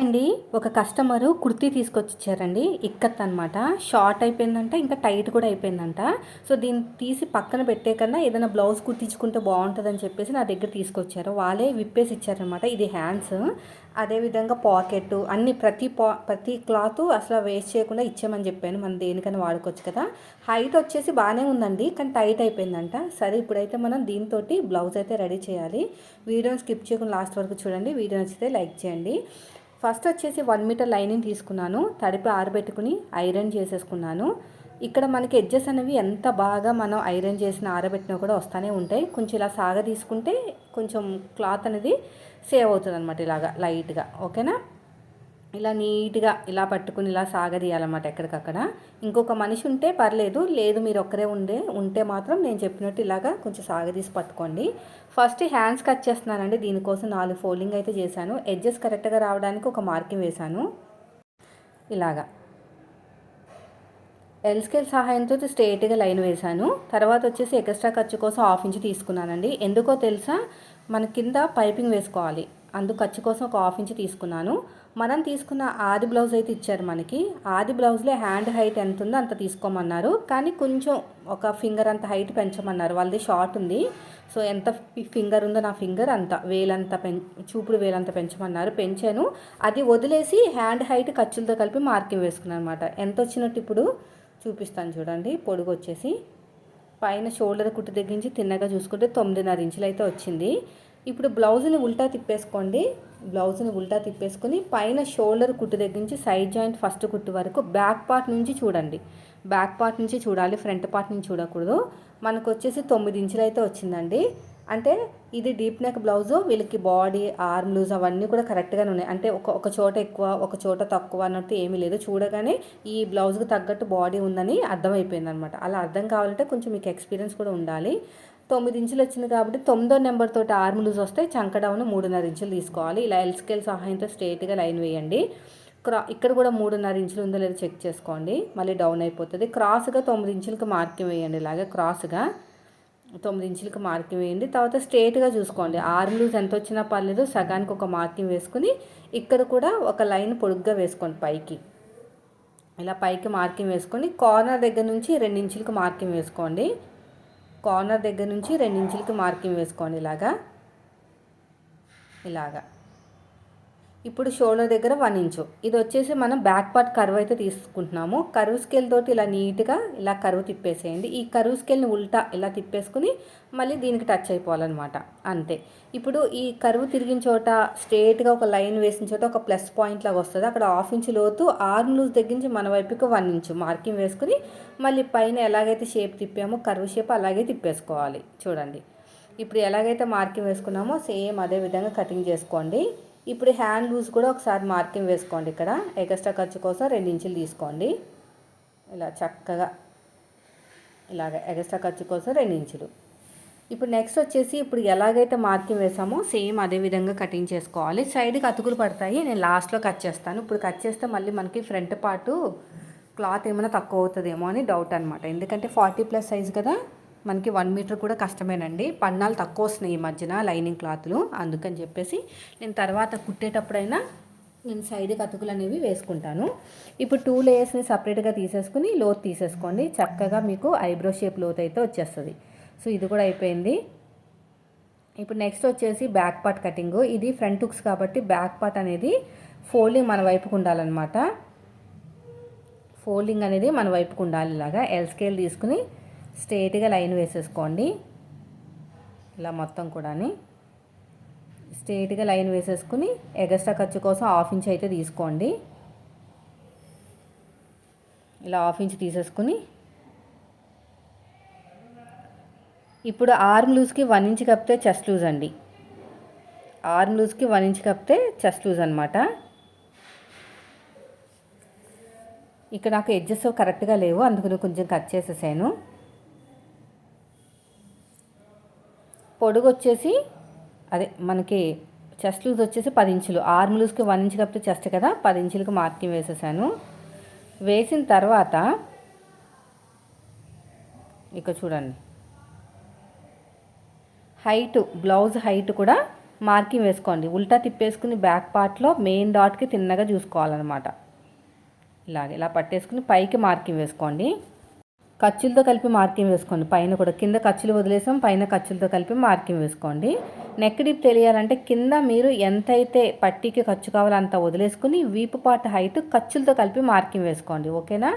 అండి ఒక కస్టమరు కుర్తీ తీసుకొచ్చి ఇచ్చారండి ఇక్కత్ అనమాట షార్ట్ అయిపోయిందంట ఇంకా టైట్ కూడా అయిపోయిందంట. సో దీన్ని తీసి పక్కన పెట్టే కన్నా ఏదైనా బ్లౌజ్ కుట్టించుకుంటే బాగుంటుందని చెప్పేసి నా దగ్గర తీసుకొచ్చారు. వాళ్ళే విప్పేసి ఇచ్చారనమాట ఇది హ్యాండ్స్. అదేవిధంగా పాకెట్ అన్ని ప్రతి పా ప్రతి క్లాత్ అసలు వేస్ట్ చేయకుండా ఇచ్చామని చెప్పాను. మనం దేనికైనా వాడుకోవచ్చు కదా. హైట్ వచ్చేసి బాగానే ఉందండి కానీ టైట్ అయిపోయిందంట. సరే ఇప్పుడైతే మనం దీంతో బ్లౌజ్ అయితే రెడీ చేయాలి. వీడియోని స్కిప్ చేయకుండా లాస్ట్ వరకు చూడండి. వీడియో నచ్చితే లైక్ చేయండి. ఫస్ట్ వచ్చేసి వన్ మీటర్ లైనింగ్ తీసుకున్నాను. తడిపి ఆరబెట్టుకుని ఐరన్ చేసేసుకున్నాను. ఇక్కడ మనకి ఎడ్జెస్ అనేవి ఎంత బాగా మనం ఐరన్ చేసిన ఆరబెట్టినా కూడా వస్తూనే ఉంటాయి. కొంచెం ఇలా సాగ తీసుకుంటే కొంచెం క్లాత్ అనేది సేవ్ అవుతుంది అనమాట ఇలాగా లైట్గా ఓకేనా ఇలా నీట్గా ఇలా పట్టుకుని ఇలా సాగదీయాలన్నమాట ఎక్కడికక్కడ. ఇంకొక మనిషి ఉంటే పర్లేదు లేదు మీరు ఒక్కరే ఉండే ఉంటే మాత్రం నేను చెప్పినట్టు ఇలాగా కొంచెం సాగదీసి పట్టుకోండి. ఫస్ట్ హ్యాండ్స్ కట్ చేస్తున్నానండి దీనికోసం నాలుగు ఫోల్డింగ్ అయితే చేశాను. ఎడ్జెస్ కరెక్ట్గా రావడానికి ఒక మార్కింగ్ వేశాను. ఇలాగా. ఎల్ స్కేల్ సహాయంతో స్ట్రేట్గా లైన్ వేశాను. తర్వాత వచ్చేసి ఎక్స్ట్రా ఖర్చు కోసం హాఫ్ ఇంచ్ తీసుకున్నానండి. ఎందుకో తెలుసా? మన కింద పైపింగ్ వేసుకోవాలి. అందు ఖర్చు కోసం ఒక హాఫ్ ఇంచ్ తీసుకున్నాను. మనం తీసుకున్న ఆది బ్లౌజ్ అయితే ఇచ్చారు మనకి. ఆది బ్లౌజ్లో హ్యాండ్ హైట్ ఎంత ఉందో అంత తీసుకోమన్నారు. కానీ కొంచెం ఒక ఫింగర్ అంత హైట్ పెంచమన్నారు. వాళ్ళది షార్ట్ ఉంది. సో ఎంత ఫింగర్ ఉందో నా ఫింగర్ అంత వేలంత పెం చూపుడు వేలంత పెంచమన్నారు. పెంచాను. అది వదిలేసి హ్యాండ్ హైట్ ఖర్చులతో కలిపి మార్కింగ్ వేసుకున్నాను అనమాట ఎంత వచ్చినట్టు ఇప్పుడు చూపిస్తాను చూడండి. పొడుగు వచ్చేసి పైన షోల్డర్ కుట్టు తగ్గించి తిన్నగా చూసుకుంటే తొమ్మిదిన్నర ఇంచులు అయితే వచ్చింది. ఇప్పుడు బ్లౌజ్ని ఉల్టా తిప్పేసుకోండి. బ్లౌజ్ని ఉల్టా తిప్పేసుకొని పైన షోల్డర్ కుట్టు దగ్గర నుంచి సైడ్ జాయింట్ ఫస్ట్ కుట్టు వరకు బ్యాక్ పార్ట్ నుంచి చూడండి. బ్యాక్ పార్ట్ నుంచి చూడాలి ఫ్రంట్ పార్ట్ నుంచి చూడకూడదు. మనకు వచ్చేసి తొమ్మిది ఇంచులు అయితే వచ్చిందండి. అంటే ఇది డీప్ నెక్ బ్లౌజు వీళ్ళకి బాడీ ఆర్మ్ లూజ్ అవన్నీ కూడా కరెక్ట్గానే ఉన్నాయి. అంటే ఒక ఒక చోట ఎక్కువ ఒక చోట తక్కువ అన్నట్టు ఏమీ లేదు. చూడగానే ఈ బ్లౌజ్కి తగ్గట్టు బాడీ ఉందని అర్థమైపోయింది అనమాట అలా అర్థం కావాలంటే కొంచెం మీకు ఎక్స్పీరియన్స్ కూడా ఉండాలి. తొమ్మిది ఇంచులు వచ్చింది కాబట్టి తొమ్మిదో నెంబర్ తోటి ఆర్మ్ లూజ్ వస్తే చంక డౌన్ మూడున్నర ఇంచులు తీసుకోవాలి. ఇలా ఎల్ స్కేల్ సహాయంతో స్ట్రేట్గా లైన్ వేయండి. క్రా ఇక్కడ కూడా మూడున్నర ఇంచులు ఉందో లేదో చెక్ చేసుకోండి. మళ్ళీ డౌన్ అయిపోతుంది. క్రాస్గా తొమ్మిది ఇంచులకి మార్కింగ్ వేయండి. ఇలాగే క్రాస్గా తొమ్మిది ఇంచులకి మార్కింగ్ వేయండి. తర్వాత స్ట్రేట్గా చూసుకోండి. ఆర్మ్ లూజ్ ఎంత వచ్చినా పర్లేదు. సగానికి ఒక మార్కింగ్ వేసుకుని ఇక్కడ కూడా ఒక లైన్ పొడుగ్గా వేసుకోండి పైకి. ఇలా పైకి మార్కింగ్ వేసుకొని కార్నర్ దగ్గర నుంచి రెండు ఇంచులకు మార్కింగ్ వేసుకోండి. కార్నర్ దగ్గర నుంచి రెండించులకి మార్కింగ్ వేసుకోండి ఇలాగా. ఇలాగా. ఇప్పుడు షోల్డర్ దగ్గర వన్ ఇంచు. ఇది వచ్చేసి మనం బ్యాక్ పార్ట్ కర్వ్ అయితే తీసుకుంటున్నాము. కరువు స్కేల్ తోటి ఇలా నీట్గా ఇలా కరువు తిప్పేసేయండి. ఈ కరువు స్కేల్ని ఉల్టా ఇలా తిప్పేసుకుని మళ్ళీ దీనికి టచ్ అయిపోవాలన్నమాట. అంతే. ఇప్పుడు ఈ కరువు తిరిగిన చోట స్ట్రేట్గా ఒక లైన్ వేసిన చోట ఒక ప్లస్ పాయింట్ లాగా వస్తుంది. అక్కడ హాఫ్ ఇంచ్ లోతు ఆర్మ్ లూజ్ దగ్గర నుంచి మన వైపుకి వన్ ఇంచు మార్కింగ్ వేసుకుని మళ్ళీ పైన ఎలాగైతే షేప్ తిప్పామో కరువు షేప్ అలాగే తిప్పేసుకోవాలి. చూడండి. ఇప్పుడు ఎలాగైతే మార్కింగ్ వేసుకున్నామో సేమ్ అదే విధంగా కటింగ్ చేసుకోండి. ఇప్పుడు హ్యాండ్ లూజ్ కూడా ఒకసారి మార్కింగ్ వేసుకోండి ఇక్కడ. ఎగస్ట్రా ఖర్చు కోసం రెండు ఇంచులు తీసుకోండి. ఇలా చక్కగా ఇలాగ ఎగస్ట్రా ఖర్చు కోసం రెండు ఇంచులు. ఇప్పుడు నెక్స్ట్ వచ్చేసి ఇప్పుడు ఎలాగైతే మార్కింగ్ వేసామో సేమ్ అదే విధంగా కటింగ్ చేసుకోవాలి. సైడ్కి అతుకులు పడతాయి. నేను లాస్ట్లో కట్ చేస్తాను. ఇప్పుడు కట్ చేస్తే మళ్ళీ మనకి ఫ్రంట్ పార్టు క్లాత్ ఏమైనా తక్కువ అవుతుందేమో అని డౌట్ అనమాట ఎందుకంటే ఫార్టీ ప్లస్ సైజ్ కదా. మనకి వన్ మీటర్ కూడా కష్టమేనండి. పన్నాలు తక్కువ వస్తున్నాయి ఈ మధ్యన లైనింగ్ క్లాత్లు. అందుకని చెప్పేసి నేను తర్వాత కుట్టేటప్పుడైనా నేను సైడ్ కతుకులు అనేవి వేసుకుంటాను. ఇప్పుడు టూ లేయర్స్ని సపరేట్గా తీసేసుకుని లోత్ తీసేసుకోండి. చక్కగా మీకు ఐబ్రో షేప్ లోత్ అయితే వచ్చేస్తుంది. సో ఇది కూడా అయిపోయింది. ఇప్పుడు నెక్స్ట్ వచ్చేసి బ్యాక్ పార్ట్ కటింగ్ ఇది ఫ్రంట్ హుక్స్ కాబట్టి బ్యాక్ పార్ట్ అనేది ఫోల్డింగ్ మన వైపుకు ఉండాలన్నమాట. ఫోల్డింగ్ అనేది మన వైపుకు ఉండాలి ఇలాగా. ఎల్ స్కేల్ తీసుకుని స్ట్రేట్గా లైన్ వేసేసుకోండి. ఇలా మొత్తం కూడా స్ట్రేట్గా లైన్ వేసేసుకుని ఎగస్ట్రా ఖర్చు కోసం హాఫ్ ఇంచ్ అయితే తీసుకోండి. ఇలా హాఫ్ ఇంచ్ తీసేసుకుని. ఇప్పుడు ఆర్మ్ లూజ్కి వన్ ఇంచ్ కప్పితే చెస్ట్ లూజ్ అండి. ఆర్మ్ లూజ్కి వన్ ఇంచ్ కప్పితే చెస్ట్ లూజ్ అనమాట ఇక్కడ నాకు ఎడ్జెస్ కరెక్ట్గా లేవు అందుకని కొంచెం కట్ చేసేసాను. పొడుగు వచ్చేసి అదే మనకి చెస్ట్ లూజ్ వచ్చేసి పది ఇంచులు. ఆర్మ్ లూజ్కి వన్ ఇంచ్ కప్పితే చెస్ట్ కదా పది ఇంచులకు మార్కింగ్ వేసేసాను. వేసిన తర్వాత ఇక చూడండి. హైట్ బ్లౌజ్ హైట్ కూడా మార్కింగ్ వేసుకోండి. ఉల్టా తిప్పేసుకుని బ్యాక్ పార్ట్లో మెయిన్ డాట్కి తిన్నగా చూసుకోవాలన్నమాట. ఇలాగే ఇలా పట్టేసుకుని పైకి మార్కింగ్ వేసుకోండి. ఖర్చులతో కలిపి మార్కింగ్ వేసుకోండి. పైన కూడా కింద ఖర్చులు వదిలేసాం పైన ఖర్చులతో కలిపి మార్కింగ్ వేసుకోండి. నెక్ డీప్ తెలియాలంటే కింద మీరు ఎంతైతే పట్టీకి ఖర్చు కావాలో అంత వదిలేసుకుని వీపు పాట హైట్ ఖర్చులతో కలిపి మార్కింగ్ వేసుకోండి. ఓకేనా?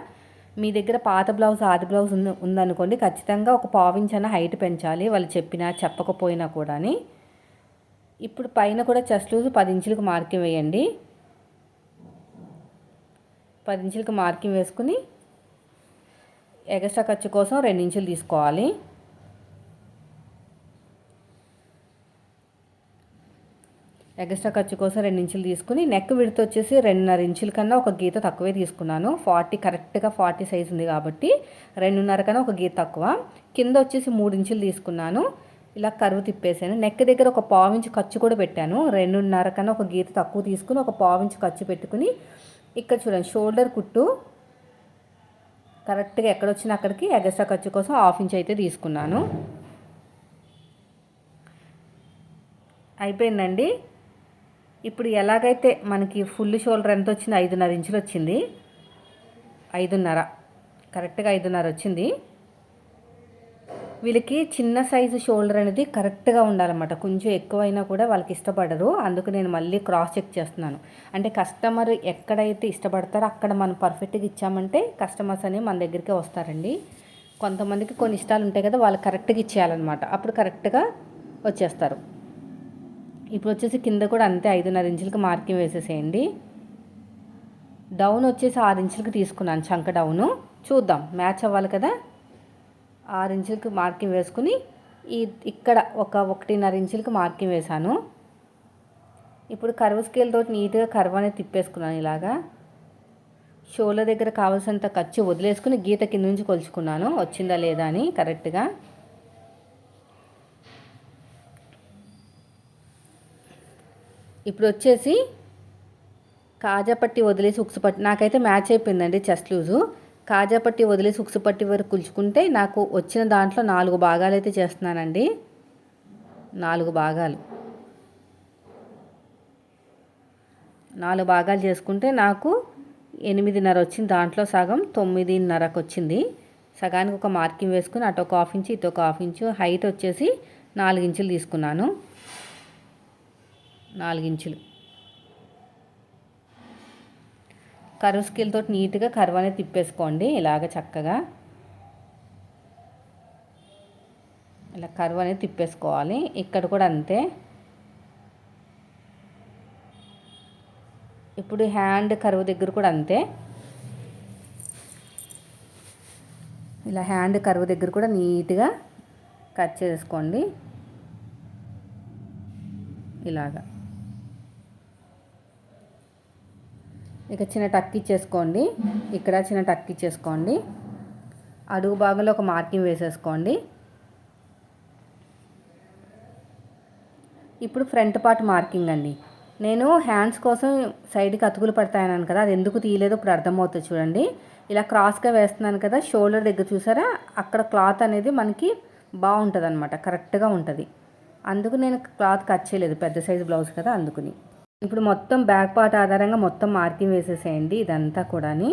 మీ దగ్గర పాత బ్లౌజ్ ఆది బ్లౌజ్ ఉంది ఉందనుకోండి ఖచ్చితంగా ఒక పావించన హైట్ పెంచాలి. వాళ్ళు చెప్పినా చెప్పకపోయినా కూడాని. ఇప్పుడు పైన కూడా చెస్ట్ లూజ్ పది ఇంచులకు మార్కింగ్ వేయండి. పది ఇంచులకు మార్కింగ్ వేసుకుని ఎగస్ట్రా ఖర్చు కోసం రెండించులు తీసుకోవాలి. ఎగస్ట్రా ఖర్చు కోసం రెండు ఇంచులు తీసుకుని నెక్ విడత వచ్చేసి రెండున్నర ఇంచుల కన్నా ఒక గీత తక్కువే తీసుకున్నాను. ఫార్టీ కరెక్ట్గా ఫార్టీ సైజ్ ఉంది కాబట్టి రెండున్నర కన్నా ఒక గీత తక్కువ. కింద వచ్చేసి మూడు ఇంచులు తీసుకున్నాను. ఇలా కరువు తిప్పేసాను. నెక్ దగ్గర ఒక పావించి ఖర్చు కూడా పెట్టాను. రెండున్నర కన్నా ఒక గీత తక్కువ తీసుకుని ఒక పావించి ఖర్చు పెట్టుకుని ఇక్కడ చూడండి షోల్డర్ కుట్టు కరెక్ట్గా ఎక్కడ వచ్చినా అక్కడికి ఎగస్ట్రా ఖర్చు కోసం హాఫ్ ఇంచ్ అయితే తీసుకున్నాను. అయిపోయిందండి. ఇప్పుడు ఎలాగైతే మనకి ఫుల్ షోల్డర్ ఎంత వచ్చింది? ఐదున్నర ఇంచులు వచ్చింది ఐదున్నర. కరెక్ట్గా ఐదున్నర వచ్చింది. వీళ్ళకి చిన్న సైజు షోల్డర్ అనేది కరెక్ట్గా ఉండాలన్నమాట. కొంచెం ఎక్కువైనా కూడా వాళ్ళకి ఇష్టపడరు. అందుకు నేను మళ్ళీ క్రాస్ చెక్ చేస్తున్నాను. అంటే కస్టమర్ ఎక్కడైతే ఇష్టపడతారో అక్కడ మనం పర్ఫెక్ట్గా ఇచ్చామంటే కస్టమర్స్ అనేవి మన దగ్గరికే వస్తారండి. కొంతమందికి కొన్ని ఇష్టాలు ఉంటాయి కదా వాళ్ళు కరెక్ట్గా ఇచ్చేయాలన్నమాట. అప్పుడు కరెక్ట్గా వచ్చేస్తారు. ఇప్పుడు వచ్చేసి కింద కూడా అంతే ఐదున్నర ఇంచులకి మార్కింగ్ వేసేసేయండి. డౌన్ వచ్చేసి ఆరు ఇంచులకి తీసుకున్నాను చంక డౌను. చూద్దాం మ్యాచ్ అవ్వాలి కదా? ఆరు ఇంచులకు మార్కింగ్ వేసుకుని ఈ ఇక్కడ ఒక ఒకటిన్నర ఇంచులకు మార్కింగ్ వేశాను. ఇప్పుడు కర్వ్ స్కేల్తో నీట్గా కర్వ్ అనేది తిప్పేసుకున్నాను ఇలాగా. షోల దగ్గర కావాల్సినంత ఖర్చు వదిలేసుకుని గీత కింద నుంచి కొలుచుకున్నాను. వచ్చిందా లేదా అని కరెక్ట్గా. ఇప్పుడు వచ్చేసి కాజా పట్టి వదిలేసి ఉక్సుపట్టి నాకైతే మ్యాచ్ అయిపోయిందండి చెస్ట్ లూజు. కాజాపట్టి వదిలేసి ఉక్సుపట్టి వరకు కుల్చుకుంటే నాకు వచ్చిన దాంట్లో నాలుగు భాగాలు అయితే చేస్తున్నానండి. నాలుగు భాగాలు. నాలుగు భాగాలు చేసుకుంటే నాకు ఎనిమిదిన్నర వచ్చింది. దాంట్లో సగం తొమ్మిదిన్నరకు వచ్చింది. సగానికి ఒక మార్కింగ్ వేసుకుని అటు ఒక హాఫ్ ఇంచు ఇటు ఒక హాఫ్ ఇంచు హైట్ వచ్చేసి నాలుగు ఇంచులు తీసుకున్నాను. నాలుగించులు కరువు స్కిల్తో నీట్గా కరువు అనేది తిప్పేసుకోండి. ఇలాగ చక్కగా ఇలా కరువు అనేది తిప్పేసుకోవాలి. ఇక్కడ కూడా అంతే. ఇప్పుడు హ్యాండ్ కరువు దగ్గర కూడా అంతే. ఇలా హ్యాండ్ కరువు దగ్గర కూడా నీట్గా కట్ చేసుకోండి. ఇలాగా. ఇక చిన్న టక్ ఇచ్చేసుకోండి. ఇక్కడ చిన్న టక్ ఇచ్చేసుకోండి. అడుగు భాగంలో ఒక మార్కింగ్ వేసేసుకోండి. ఇప్పుడు ఫ్రంట్ పార్ట్ మార్కింగ్ అండి. నేను హ్యాండ్స్ కోసం సైడ్కి అతుకులు పడతాయన్నాను కదా అది ఎందుకు తీయలేదో ఇప్పుడు అర్థమవుతుంది చూడండి. ఇలా క్రాస్గా వేస్తున్నాను కదా షోల్డర్ దగ్గర చూసారా? అక్కడ క్లాత్ అనేది మనకి బాగుంటుంది అనమాట కరెక్ట్గా ఉంటుంది. అందుకు నేను క్లాత్ కట్ చేయలేదు పెద్ద సైజు బ్లౌజ్ కదా అందుకుని. ఇప్పుడు మొత్తం బ్యాక్ పార్ట్ ఆధారంగా మొత్తం మార్కింగ్ వేసేసేయండి ఇదంతా కూడాని.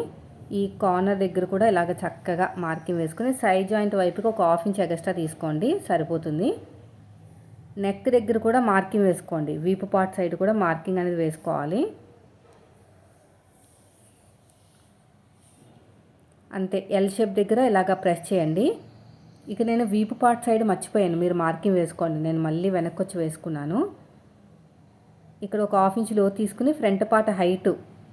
ఈ కార్నర్ దగ్గర కూడా ఇలాగ చక్కగా మార్కింగ్ వేసుకుని సైడ్ జాయింట్ వైపుకి ఒక హాఫ్ ఇంచ్ ఎగస్ట్రా తీసుకోండి సరిపోతుంది. నెక్ దగ్గర కూడా మార్కింగ్ వేసుకోండి వీపు పార్ట్ సైడ్ కూడా మార్కింగ్ అనేది వేసుకోవాలి. అంతే ఎల్ షేప్ దగ్గర ఇలాగ ప్రెస్ చేయండి. ఇక నేను వీపు పార్ట్ సైడ్ మర్చిపోయాను మీరు మార్కింగ్ వేసుకోండి నేను మళ్ళీ వెనక్కి వచ్చి వేసుకున్నాను. ఇక్కడ ఒక హాఫ్ ఇంచ్లో తీసుకుని ఫ్రంట్ పార్ట్ హైట్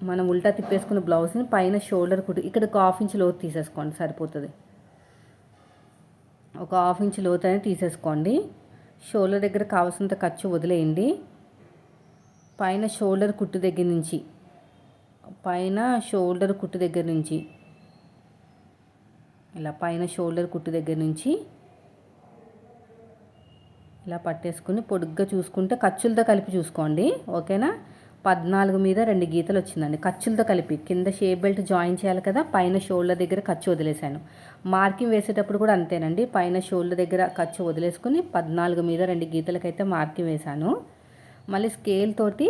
మనం ఉల్టా తిప్పేసుకున్న బ్లౌజ్ని పైన షోల్డర్ కుట్టు ఇక్కడ ఒక హాఫ్ ఇంచ్ లోతు తీసేసుకోండి సరిపోతుంది. ఒక హాఫ్ ఇంచ్ లోతు అనేది తీసేసుకోండి. షోల్డర్ దగ్గర కావాల్సినంత ఖర్చు వదిలేయండి. పైన షోల్డర్ కుట్టు దగ్గర నుంచి పైన షోల్డర్ కుట్టు దగ్గర నుంచి ఇలా పైన షోల్డర్ కుట్టు దగ్గర నుంచి ఇలా పట్టేసుకుని పొడుగ్గా చూసుకుంటే ఖర్చులతో కలిపి చూసుకోండి ఓకేనా? పద్నాలుగు మీద రెండు గీతలు వచ్చిందండి. ఖర్చులతో కలిపి. కింద షేప్ బెల్ట్ జాయిన్ చేయాలి కదా పైన షోల్డర్ దగ్గర ఖర్చు వదిలేశాను. మార్కింగ్ వేసేటప్పుడు కూడా అంతేనండి. పైన షోల్డర్ దగ్గర ఖర్చు వదిలేసుకుని పద్నాలుగు మీద రెండు గీతలకైతే మార్కింగ్ వేశాను. మళ్ళీ స్కేల్ తోటి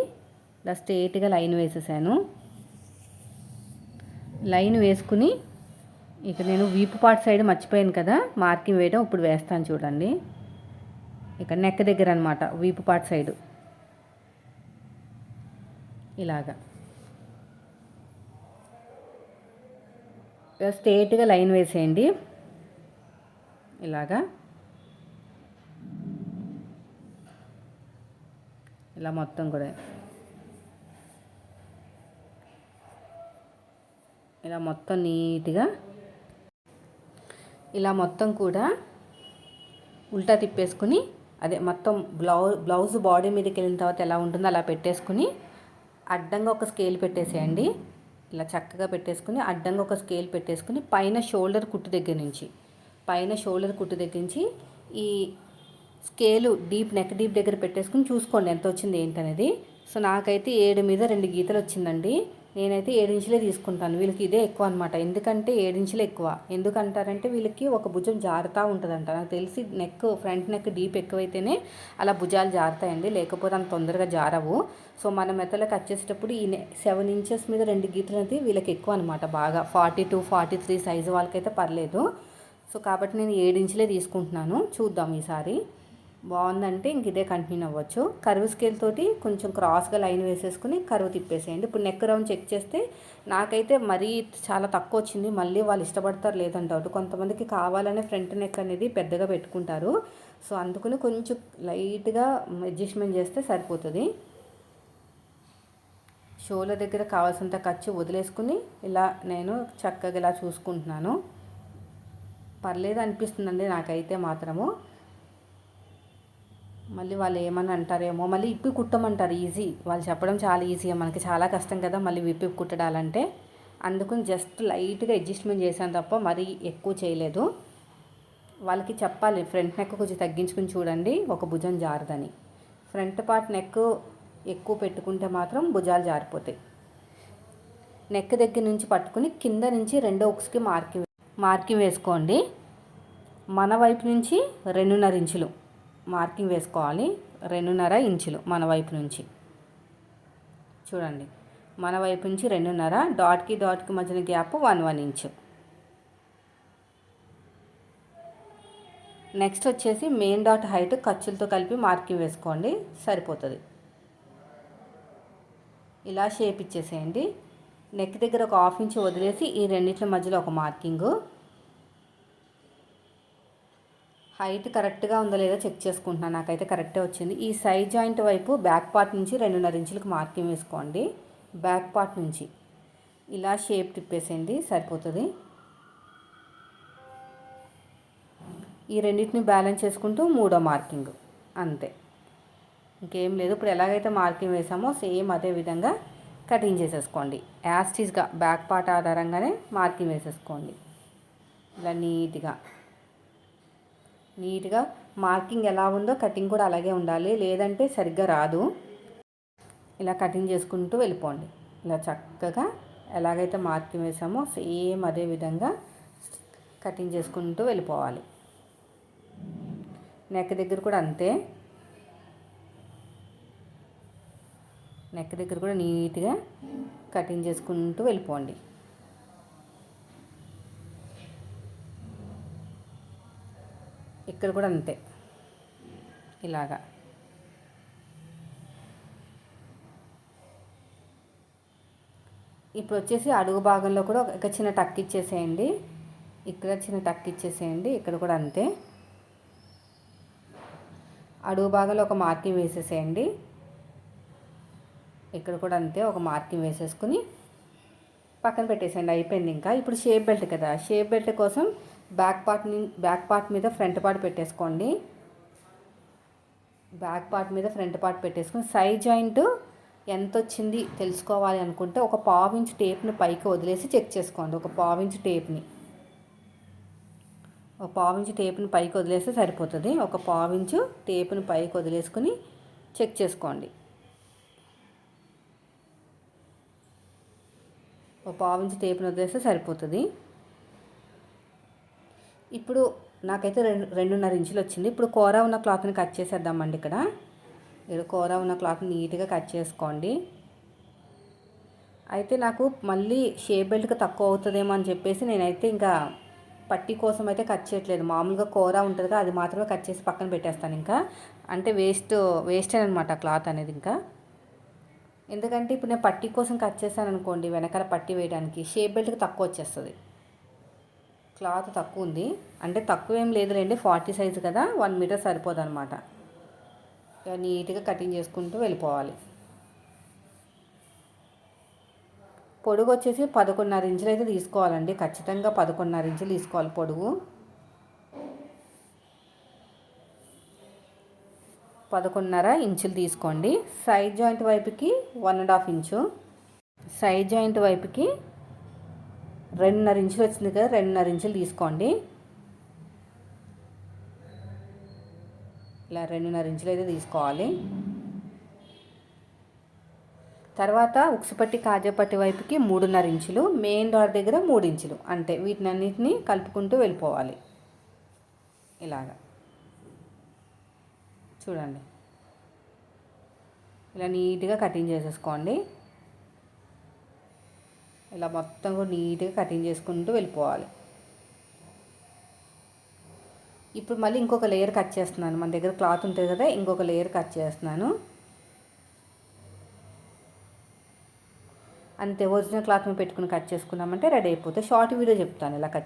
ఇలా స్ట్రేట్గా లైన్ వేసేసాను. లైన్ వేసుకుని ఇక నేను వీపు పార్ట్ సైడ్ మర్చిపోయాను కదా మార్కింగ్ వేయడం ఇప్పుడు వేస్తాను చూడండి. ఇక్కడ నెక్ దగ్గర అనమాట వీపు పార్ట్ సైడు ఇలాగా. స్ట్రేట్గా లైన్ వేసేయండి. ఇలాగా. ఇలా మొత్తం కూడా. ఇలా మొత్తం నీట్గా. ఇలా మొత్తం కూడా ఉల్టా తిప్పేసుకుని అదే మొత్తం బ్లౌజ్ బ్లౌజ్ బాడీ మీదకి వెళ్ళిన తర్వాత ఎలా ఉంటుందో అలా పెట్టేసుకుని అడ్డంగా ఒక స్కేల్ పెట్టేసేయండి. ఇలా చక్కగా పెట్టేసుకుని అడ్డంగా ఒక స్కేల్ పెట్టేసుకుని పైన షోల్డర్ కుట్టు దగ్గర నుంచి పైన షోల్డర్ కుట్టు దగ్గర నుంచి ఈ స్కేలు డీప్ నెక్ డీప్ దగ్గర పెట్టేసుకుని చూసుకోండి ఎంత వచ్చింది ఏంటనేది. సో నాకైతే ఏడు మీద రెండు గీతలు వచ్చిందండి. నేనైతే ఏడించులే తీసుకుంటాను. వీళ్ళకి ఇదే ఎక్కువ అనమాట ఎందుకంటే ఏడించులే ఎక్కువ. ఎందుకంటారంటే వీళ్ళకి ఒక భుజం జారుతూ ఉంటుందంట. నాకు తెలిసి నెక్ ఫ్రంట్ నెక్ డీప్ ఎక్కువైతేనే అలా భుజాలు జారుతాయండి. లేకపోతే అంత తొందరగా జారవు. సో మన మెత్తలకు వచ్చేసేటప్పుడు ఈ సెవెన్ ఇంచెస్ మీద రెండు గీతలు అనేది వీళ్ళకి ఎక్కువ అనమాట బాగా. Forty two forty three size వాళ్ళకైతే పర్లేదు. సో కాబట్టి నేను ఏడించులే తీసుకుంటున్నాను. చూద్దాం ఈసారి. బాగుందంటే ఇంక ఇదే కంటిన్యూ అవ్వచ్చు. కరువు స్కేల్ తోటి కొంచెం క్రాస్గా లైన్ వేసేసుకుని కరువు తిప్పేసేయండి. ఇప్పుడు నెక్ రౌండ్ చెక్ చేస్తే నాకైతే మరీ చాలా తక్కువ వచ్చింది. మళ్ళీ వాళ్ళు ఇష్టపడతారు లేదంటారు కొంతమందికి కావాలనే ఫ్రంట్ నెక్ అనేది పెద్దగా పెట్టుకుంటారు. సో అందుకని కొంచెం లైట్గా అడ్జస్ట్మెంట్ చేస్తే సరిపోతుంది. షోల దగ్గర కావాల్సినంత ఖర్చు వదిలేసుకుని ఇలా నేను చక్కగా ఇలా చూసుకుంటున్నాను. పర్లేదు అనిపిస్తుందండి నాకైతే మాత్రము. మళ్ళీ వాళ్ళు ఏమని అంటారేమో మళ్ళీ ఇప్పి కుట్టమంటారు ఈజీ వాళ్ళు చెప్పడం చాలా ఈజీ మనకి చాలా కష్టం కదా మళ్ళీ విప్పి కుట్టడాలంటే. అందుకని జస్ట్ లైట్గా అడ్జస్ట్మెంట్ చేశాను తప్ప మరీ ఎక్కువ చేయలేదు. వాళ్ళకి చెప్పాలి ఫ్రంట్ నెక్ కొంచెం తగ్గించుకుని చూడండి ఒక భుజం జారదని. ఫ్రంట్ పార్ట్ నెక్ ఎక్కువ పెట్టుకుంటే మాత్రం భుజాలు జారిపోతాయి. నెక్ దగ్గర నుంచి పట్టుకుని కింద నుంచి రెండో ఉక్స్కి మార్కింగ్ మార్కింగ్ వేసుకోండి. మన వైపు నుంచి రెండున్నర ఇంచులు. మార్కింగ్ వేసుకోవాలి రెండున్నర ఇంచులు మన వైపు నుంచి. చూడండి. మన వైపు నుంచి రెండున్నర డాట్కి డాట్కి మధ్యన gap one one inch. Next వచ్చేసి మెయిన్ డాట్ హైట్ ఖర్చులతో కలిపి మార్కింగ్ వేసుకోండి. సరిపోతుంది. ఇలా షేప్ ఇచ్చేసేయండి. నెక్ దగ్గర ఒక హాఫ్ ఇంచ్ వదిలేసి ఈ రెండింటి మధ్యలో ఒక మార్కింగు. హైట్ కరెక్ట్గా ఉందో లేదో చెక్ చేసుకుంటున్నాను నాకైతే కరెక్టే వచ్చింది. ఈ సైడ్ జాయింట్ వైపు బ్యాక్ పార్ట్ నుంచి రెండున్నర ఇంచులకు మార్కింగ్ వేసుకోండి. బ్యాక్ పార్ట్ నుంచి. ఇలా షేప్ తిప్పేసేయండి. సరిపోతుంది. ఈ రెండింటిని బ్యాలెన్స్ చేసుకుంటూ మూడో మార్కింగ్. అంతే. ఇంకేం లేదు. ఇప్పుడు ఎలాగైతే మార్కింగ్ వేసామో సేమ్ అదే విధంగా కటింగ్ చేసేసుకోండి. యాస్టీస్గా బ్యాక్ పార్ట్ ఆధారంగానే మార్కింగ్ వేసేసుకోండి. ఇలా నీట్గా. నీట్గా మార్కింగ్ ఎలా ఉందో కటింగ్ కూడా అలాగే ఉండాలి. లేదంటే సరిగ్గా రాదు. ఇలా కటింగ్ చేసుకుంటూ వెళ్ళిపోండి. ఇలా చక్కగా ఎలాగైతే మార్కింగ్ వేసామో సేమ్ అదే విధంగా కటింగ్ చేసుకుంటూ వెళ్ళిపోవాలి. నెక్ దగ్గర కూడా అంతే. నెక్ దగ్గర కూడా నీట్గా కటింగ్ చేసుకుంటూ వెళ్ళిపోండి. ఇక్కడ కూడా అంతే. ఇలాగా. ఇప్పుడు వచ్చేసి అడుగు భాగంలో కూడా ఒక చిన్న టక్ ఇచ్చేసేయండి. ఇక్కడ చిన్న టక్ ఇచ్చేసేయండి. ఇక్కడ కూడా అంతే. అడుగు భాగంలో ఒక మార్కింగ్ వేసేసేయండి. ఇక్కడ కూడా అంతే ఒక మార్కింగ్ వేసేసుకుని పక్కన పెట్టేసేయండి. అయిపోయింది ఇంకా. ఇప్పుడు షేప్ బెల్ట్ కదా. షేప్ బెల్ట్ కోసం బ్యాక్ పార్ట్ని బ్యాక్ పార్ట్ మీద ఫ్రంట్ పార్ట్ పెట్టేసుకోండి. బ్యాక్ పార్ట్ మీద ఫ్రంట్ పార్ట్ పెట్టేసుకుని సైడ్ జాయింట్ ఎంత వచ్చింది తెలుసుకోవాలి అనుకుంటే ఒక పావించ్ టేప్ని పైకి వదిలేసి చెక్ చేసుకోండి. ఒక పావించ్ టేప్ని. ఒక పావించ్ టేప్ని పైకి వదిలేస్తే సరిపోతుంది. ఒక పావించు టేప్ని పైకి వదిలేసుకుని చెక్ చేసుకోండి. ఒక పావించ్ టేప్ని వదిలేస్తే సరిపోతుంది. ఇప్పుడు నాకైతే రెండు రెండున్నర ఇంచులు వచ్చింది. ఇప్పుడు కూర ఉన్న క్లాత్ని కట్ చేసేద్దామండి ఇక్కడ. ఇక్కడ కూర ఉన్న క్లాత్ని నీట్గా కట్ చేసుకోండి. అయితే నాకు మళ్ళీ షేప్ బెల్ట్కి తక్కువ అవుతుందేమో అని చెప్పేసి నేనైతే ఇంకా పట్టి కోసం అయితే కట్ చేయట్లేదు. మామూలుగా కూర ఉంటుంది అది మాత్రమే కట్ చేసి పక్కన పెట్టేస్తాను ఇంకా. అంటే వేస్ట్ వేస్ట్ అనమాట క్లాత్ అనేది ఇంకా. ఎందుకంటే ఇప్పుడు నేను పట్టి కోసం కట్ చేశాను అనుకోండి వెనకాల పట్టి వేయడానికి షేప్ బెల్ట్కి తక్కువ వచ్చేస్తుంది. క్లాత్ తక్కువ ఉంది అంటే తక్కువ ఏం లేదులేండి ఫార్టీ సైజు కదా వన్ మీటర్ సరిపోదు అనమాట నీట్గా కటింగ్ చేసుకుంటూ వెళ్ళిపోవాలి. పొడుగు వచ్చేసి పదకొండున్నర ఇంచులు అయితే తీసుకోవాలండి. ఖచ్చితంగా పదకొండున్నర ఇంచులు తీసుకోవాలి పొడుగు. పదకొండున్నర ఇంచులు తీసుకోండి. సైడ్ జాయింట్ వైపుకి one and half inch. Side joint వైపుకి రెండున్నర ఇంచులు వచ్చింది కదా రెండున్నర ఇంచులు తీసుకోండి. ఇలా రెండున్నర ఇంచులు అయితే తీసుకోవాలి. తర్వాత ఉక్సుపట్టి కాజాపట్టి వైపుకి మూడున్నర ఇంచులు మెయిన్ డోర్ దగ్గర మూడు ఇంచులు. అంటే వీటినన్నిటిని కలుపుకుంటూ వెళ్ళిపోవాలి. ఇలాగా. చూడండి. ఇలా నీట్గా కటింగ్ చేసేసుకోండి. ఇలా మొత్తం కూడా నీట్గా కటింగ్ చేసుకుంటూ వెళ్ళిపోవాలి. ఇప్పుడు మళ్ళీ ఇంకొక లేయర్ కట్ చేస్తున్నాను. మన దగ్గర క్లాత్ ఉంటుంది కదా ఇంకొక లేయర్ కట్ చేస్తున్నాను. అంతే ఒరిజినల్ క్లాత్ మీద పెట్టుకుని కట్ చేసుకున్నామంటే రెడీ అయిపోతే షార్ట్ వీడియో చెప్తాను ఇలా కట్